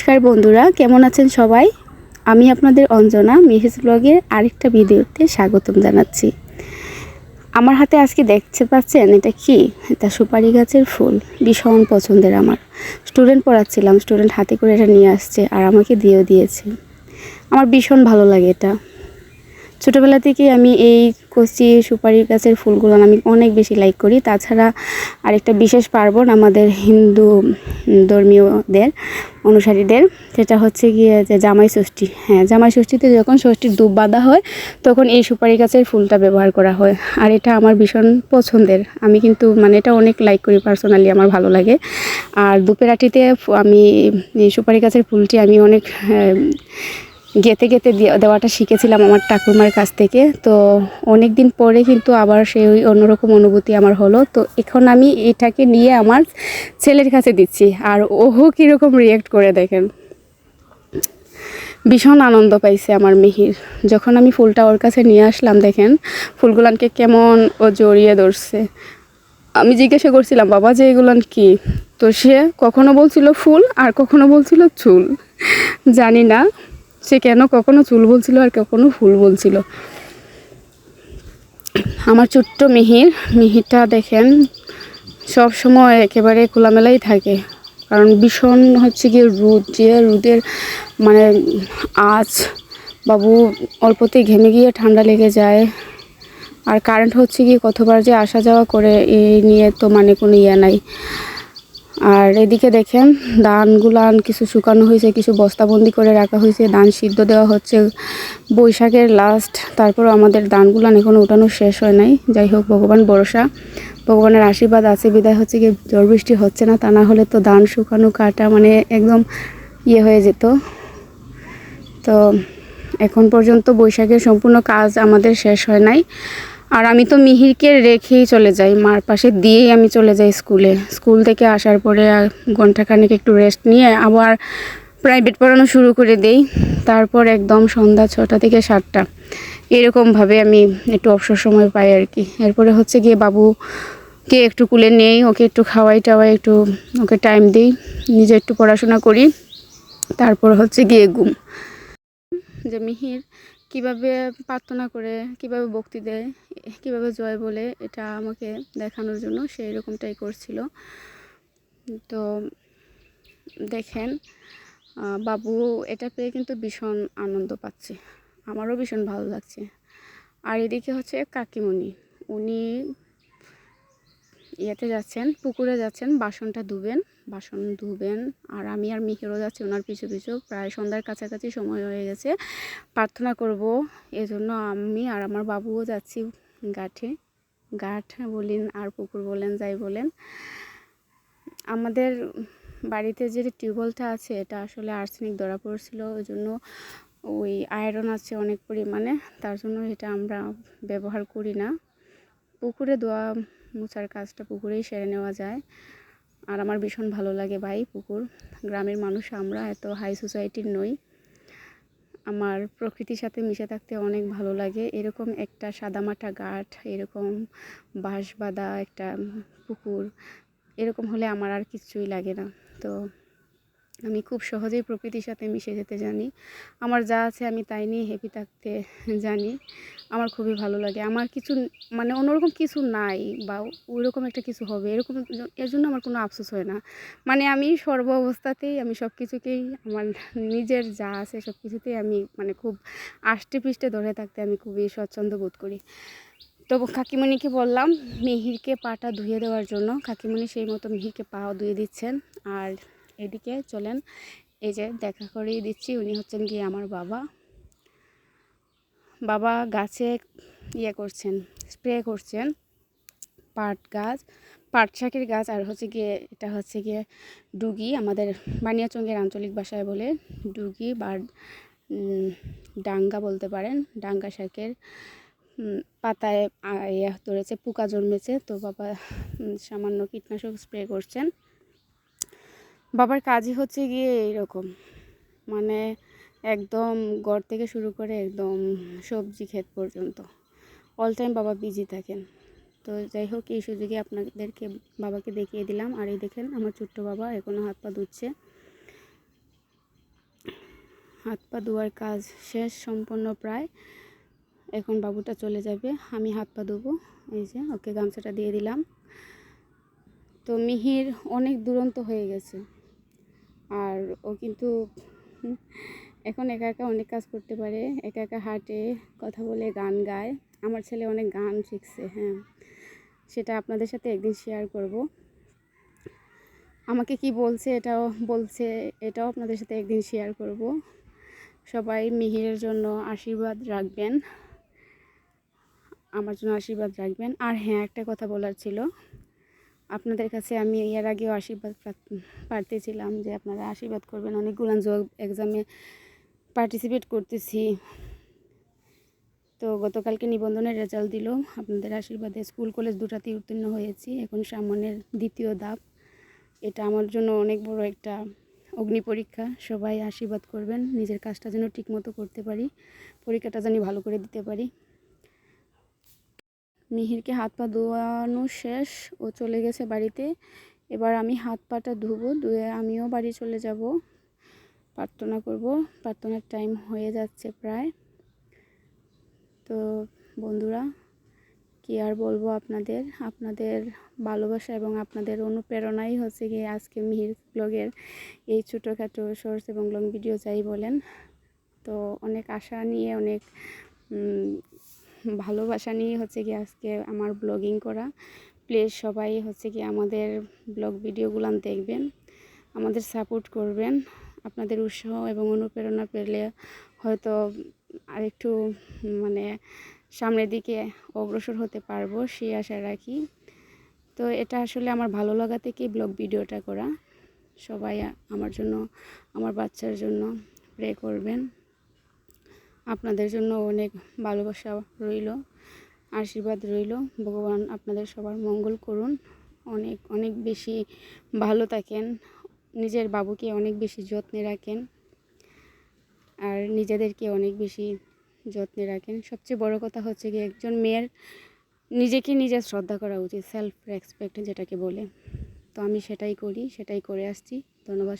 নমস্কার বন্ধুরা, কেমন আছেন সবাই? আমি আপনাদের অঞ্জনা, মিহিস ব্লগের আরেকটা ভিডিওতে স্বাগতম জানাচ্ছি। আমার হাতে আজকে দেখতে পাচ্ছেন এটা কি? এটা সুপারি গাছের ফুল, ভীষণ পছন্দের আমার। স্টুডেন্ট পড়াচ্ছিলাম, স্টুডেন্ট হাতে করে এটা নিয়ে আসছে আর আমাকে দিয়েও দিয়েছে। আমার ভীষণ ভালো লাগে এটা। ছোটোবেলা থেকে আমি এই কচি সুপারি গাছের ফুলগুলো আমি অনেক বেশি লাইক করি। তাছাড়া আরেকটা বিশেষ পার্বণ আমাদের হিন্দু ধর্মীয়দের অনুসারীদের সেটা হচ্ছে গিয়ে যে জামাই ষষ্ঠী। হ্যাঁ জামাই ষষ্ঠীতে যখন ষষ্ঠীর ধূপ বাঁধা হয় তখন এই সুপারি গাছের ফুলটা ব্যবহার করা হয়। আর এটা আমার ভীষণ পছন্দের। আমি কিন্তু মানে এটা অনেক লাইক করি পার্সোনালি আমার ভালো লাগে। আর ফু- আমি এই সুপারি গাছের ফুলটি আমি অনেক হ্যাঁ, গেতে গেতে দেওয়াটা শিখেছিলাম আমার ঠাকুরমার কাছ থেকে। তো অনেক দিন পরে কিন্তু আবার সেই ওই অন্যরকম অনুভূতি আমার হলো। তো এখন আমি এটাকে নিয়ে আমার ছেলের কাছে দিচ্ছি। আর ওহো, কীরকম রিয়েক্ট করে দেখেন। ভীষণ আনন্দ পাইছে আমার মিহির। যখন আমি ফুলটা ওর কাছে নিয়ে আসলাম, দেখেন, ফুলগুলানকে কেমন ও জড়িয়ে ধরছে। আমি জিজ্ঞাসা করছিলাম, বাবা, যে এগুলান কি? তো সে কখনো বলছিল ফুল আর কখনো বলছিল চুল। জানি না। সে কেন কখনো চুল বলছিল আর কখনো ফুল বলছিল? আমার ছোট্ট মিহির, মিহিরটা দেখেন সব সময় একেবারে খোলামেলাই থাকে। কারণ ভীষণ হচ্ছে কি রোদ, যে রোদের মানে আজ বাবু অল্পতেই ঘেমে গিয়ে ঠান্ডা লেগে যায়। আর কারেন্ট হচ্ছে কি কতবার যে আসা যাওয়া করে, এই নিয়ে তো মানে কোনো ইয়ে নাই। আর এদিকে দেখেন ধানগুলান কিছু শুকানো হয়েছে, কিছু বস্তাবন্দি করে রাখা হয়েছে, ধান সিদ্ধ দেওয়া হচ্ছে। বৈশাখের লাস্ট তারপর আমাদের ধানগুলান এখনও উঠানো শেষ হয় নাই। যাই হোক, ভগবান ভরসা, ভগবানের আশীর্বাদ আছে, বিদায় হচ্ছে কি ঝড় বৃষ্টি হচ্ছে না, তা না হলে তো ধান শুকানো কাটা মানে একদম ইয়ে হয়ে যেত। তো এখন পর্যন্ত বৈশাখের সম্পূর্ণ কাজ আমাদের শেষ হয় নাই। আর আমি তো মিহিরকে রেখেই চলে যাই, মার পাশে দিয়েই আমি চলে যাই স্কুলে। স্কুল থেকে আসার পরে ঘন্টাখানেক একটু রেস্ট নিয়ে আবার প্রাইভেট পড়ানো শুরু করে দেই। তারপর একদম সন্ধ্যা ছটা থেকে সাতটা। এরকমভাবে আমি একটু অবসর সময় পাই আর কি। এরপরে হচ্ছে গিয়ে বাবুকে একটু কুলে নেই, ওকে একটু খাওয়াই টাওয়াই, একটু ওকে টাইম দিই, নিজে একটু পড়াশোনা করি। তারপর হচ্ছে গিয়ে ঘুম। যে মিহির কীভাবে প্রার্থনা করে, কীভাবে ভক্তি দেয়, কীভাবে জয় বলে, এটা আমাকে দেখানোর জন্য সেই রকমটাই করছিল। তো দেখেন বাবু এটা পেয়ে কিন্তু ভীষণ আনন্দ পাচ্ছে। আমারও ভীষণ ভালো লাগছে। আর এদিকে হচ্ছে কাকিমণি। উনি ইয়েতে যাচ্ছেন, পুকুরে যাচ্ছেন, বাসনটা ধুবেন। বাসন ধুবেন। আর আমি আর মিহিরও যাচ্ছি ওনার পিছু পিছু। প্রায় সন্ধ্যার কাছাকাছি সময় হয়ে গেছে। প্রার্থনা করব। এজন্য আমি আর আমার বাবুও যাচ্ছি গাঠে গাঠ বলেন আর পুকুর বলেন, যাই বলেন। আমাদের বাড়িতে যে টিউবওয়েলটা আছে, এটা আসলে আর্সেনিক ধরা পড়ছিল। ওই জন্য ওই আয়রন আছে অনেক পরিমাণে। তার জন্য এটা আমরা ব্যবহার করি না। পুকুরে দোয়া মোছার কাজটা পুকুরেই সেরে নেওয়া যায়। আর আমার ভীষণ ভালো লাগে ভাই পুকুর। গ্রামের মানুষ আমরা, এত হাই সোসাইটির নই। আমার প্রকৃতির সাথে মিশে থাকতে অনেক ভালো লাগে। এরকম একটা সাদামাটা গাঠ, এরকম বাঁশ বাঁধা একটা পুকুর, এরকম হলে আমার আর কিছুই লাগে না। তো আমি খুব সহজেই প্রকৃতির সাথে মিশে যেতে জানি। আমার যা আছে আমি তাই নিয়ে হ্যাপি থাকতে জানি। আমার খুবই ভালো লাগে। আমার কিছু মানে অন্যরকম কিছু নাই বা ওইরকম একটা কিছু হবে। এরকম এর জন্য আমার কোনো আফসোস হয় না। মানে আমি সর্ব অবস্থাতেই আমি সব কিছুকেই আমার নিজের যা আছে সব কিছুতেই আমি মানে খুব আষ্টে পৃষ্ঠে ধরে থাকতে আমি খুবই স্বচ্ছন্দ বোধ করি। তো কাকিমণিকে বললাম, মিহিরকে পাটা ধুয়ে দেওয়ার জন্য। কাকিমণি সেই মতো মিহিরকে পাও ধুয়ে দিচ্ছেন। আর এদিকে চলেন। এই যে দেখা করিয়ে দিচ্ছি, উনি হচ্ছেন গিয়ে আমার বাবা। বাবা গাছে ইয়ে করছেন, স্প্রে করছেন, পাট গাছ, পাট শাকের গাছ, আর হচ্ছে গিয়ে, এটা হচ্ছে গিয়ে ডুগি, আমাদের বানিয়াচঙ্গের আঞ্চলিক ভাষায় বলে ডুগি বা ডাঙ্গা বলতে পারেন। ডাঙ্গা শাকের পাতায় ইয়ে ধরেছে, পোকা জন্মেছে। তো বাবা সামান্য কীটনাশক স্প্রে করছেন। বাবার কাজই হচ্ছে গিয়ে এইরকম। মানে একদম ঘর থেকে শুরু করে একদম সবজি ক্ষেত পর্যন্ত। অল টাইম বাবা বিজি থাকেন। তো যাই হোক, এই সুযোগে আপনাদেরকে বাবাকে দেখিয়ে দিলাম। আর এই দেখেন, আমার ছোট্ট বাবা এখনও হাত পা ধুচ্ছে। হাত পা ধোয়ার কাজ শেষ সম্পন্ন প্রায়। এখন বাবুটা চলে যাবে। আমি হাত পা ধোবো। এই যে, ওকে গামছাটা দিয়ে দিলাম। তো মিহির অনেক দুরন্ত হয়ে গেছে। আর ও কিন্তু এখন একা একা অনেক কাজ করতে পারে, একা একা হাঁটে, কথা বলে, গান গায়। আমার ছেলে অনেক গান শিখছে হ্যাঁ। সেটা আপনাদের সাথে একদিন শেয়ার করব। আমাকে কি বলছে এটাও বলছে, এটাও আপনাদের সাথে একদিন শেয়ার করব। সবাই মিহিরের জন্য আশীর্বাদ রাখবেন। আমার জন্য আশীর্বাদ রাখবেন। আর হ্যাঁ একটা কথা বলার ছিল। আপনাদের কাছে আমি এর আগেও আশীর্বাদ প্রার্থীছিলাম যে আপনারা আশীর্বাদ করবেন। অনেকগুলো জব এক্সামে পার্টিসিপেট করতেছি। তো গতকালকে নিবন্ধনের রেজাল্ট দিল। আপনাদের আশীর্বাদে স্কুল কলেজ দুটাতেই উত্তীর্ণ হয়েছি। এখন সামনের দ্বিতীয় ধাপ। এটা আমার জন্য অনেক বড় একটা অগ্নি পরীক্ষা। সবাই আশীর্বাদ করবেন। নিজের কাজটা যেন ঠিকমতো করতে পারি। পরীক্ষাটা জানি ভালো করে দিতে পারি। মিহিরকে হাত পা ধোয়ানো শেষ। ও চলে গেছে বাড়িতে। এবার আমি হাত পাটা ধুবো, ধুয়ে আমিও বাড়ি চলে যাব। প্রার্থনা করব। প্রার্থনার টাইম হয়ে যাচ্ছে প্রায়। তো বন্ধুরা, কি আর বলব আপনাদের? আপনাদের ভালোবাসা এবং আপনাদের অনুপ্রেরণাই হচ্ছে গিয়ে আজকে মিহির ব্লগের এই ছোটোখাটো শর্টস এবং লং ভিডিও, যাই বলেন। তো অনেক আশা নিয়ে, অনেক ভালোবাসা নিয়ে হচ্ছে কি আজকে আমার ব্লগিং করা। প্লিজ সবাই হচ্ছে কি আমাদের ব্লগ ভিডিওগুলো দেখবেন, আমাদের সাপোর্ট করবেন। আপনাদের উৎসাহ এবং অনুপ্রেরণা পেলে হয়তো আরেকটু মানে সামনের দিকে অগ্রসর হতে পারব, সেই আশা রাখি। তো এটা আসলে আমার ভালো লাগা থেকেই ব্লগ ভিডিওটা করা। সবাই আমার জন্য, আমার বাচ্চার জন্য প্রে করবেন। আপনাদের জন্য অনেক ভালোবাসা রইল, আশীর্বাদ রইল। ভগবান আপনাদের সবার মঙ্গল করুন। অনেক অনেক বেশি ভালো থাকেন। নিজের বাবুকে অনেক বেশি যত্নে রাখেন। আর নিজেদেরকে অনেক বেশি যত্নে রাখেন। সবচেয়ে বড় কথা হচ্ছে কি একজন মেয়ের নিজেকে নিজে শ্রদ্ধা করা উচিত সেলফ রেসপেক্ট যেটাকে বলে। তো আমি সেটাই করি, সেটাই করে আসছি। ধন্যবাদ